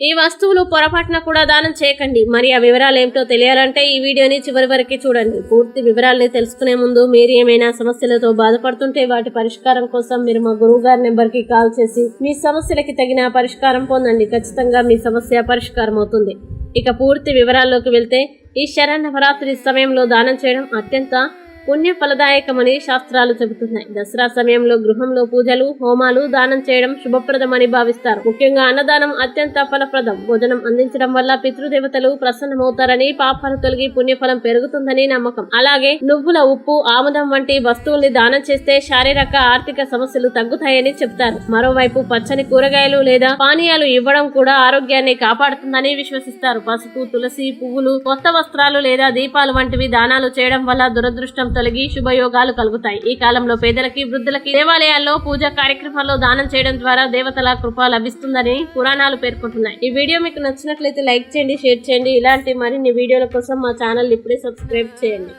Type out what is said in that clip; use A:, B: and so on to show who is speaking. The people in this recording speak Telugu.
A: ఈ వస్తువులు పొరపాటున కూడా దానం చేయకండి. మరి ఆ వివరాలు ఏమిటో తెలియాలంటే ఈ వీడియోని చివరి వరకు చూడండి. పూర్తి వివరాల్ని తెలుసుకునే ముందు మీరు ఏమైనా సమస్యలతో బాధపడుతుంటే వాటి పరిష్కారం కోసం మీరు మా గురువు గారి నెంబర్కి కాల్ చేసి మీ సమస్యలకి తగిన పరిష్కారం పొందండి. ఖచ్చితంగా మీ సమస్య పరిష్కారం అవుతుంది. ఇక పూర్తి వివరాల్లోకి వెళ్తే ఈ శరణవరాత్రి సమయంలో దానం చేయడం అత్యంత పుణ్య ఫలదాయకమని శాస్త్రాలు చెబుతున్నాయి. దసరా సమయంలో గృహంలో పూజలు హోమాలు దానం చేయడం శుభప్రదమని భావిస్తారు. ముఖ్యంగా అన్నదానం అత్యంత ఫలప్రదం. భోజనం అందించడం వల్ల పితృదేవతలు ప్రసన్నమవుతారని పాపాలు తొలగి పుణ్యఫలం పెరుగుతుందని నమ్మకం. అలాగే నువ్వుల ఉప్పు ఆముదం వంటి వస్తువుల్ని దానం చేస్తే శారీరక ఆర్థిక సమస్యలు తగ్గుతాయని చెప్తారు మరోవైపు పచ్చని కూరగాయలు లేదా పానీయాలు ఇవ్వడం కూడా ఆరోగ్యాన్ని కాపాడుతుందని విశ్వసిస్తారు. పసుపు తులసి పువ్వులు కొత్త వస్త్రాలు లేదా దీపాలు వంటివి దానాలు చేయడం వల్ల దురదృష్టం తొలగి శుభయోగాలు కలుగుతాయి. ఈ కాలంలో పేదలకి వృద్ధులకి దేవాలయాల్లో పూజా కార్యక్రమాల్లో దానం చేయడం ద్వారా దేవతల కృప లభిస్తుందని పురాణాలు పేర్కొంటున్నాయి. ఈ వీడియో మీకు నచ్చినట్లయితే లైక్ చేయండి షేర్ చేయండి. ఇలాంటి మరిన్ని వీడియోల కోసం మా ఛానల్ ఇప్పుడే సబ్స్క్రైబ్ చేయండి.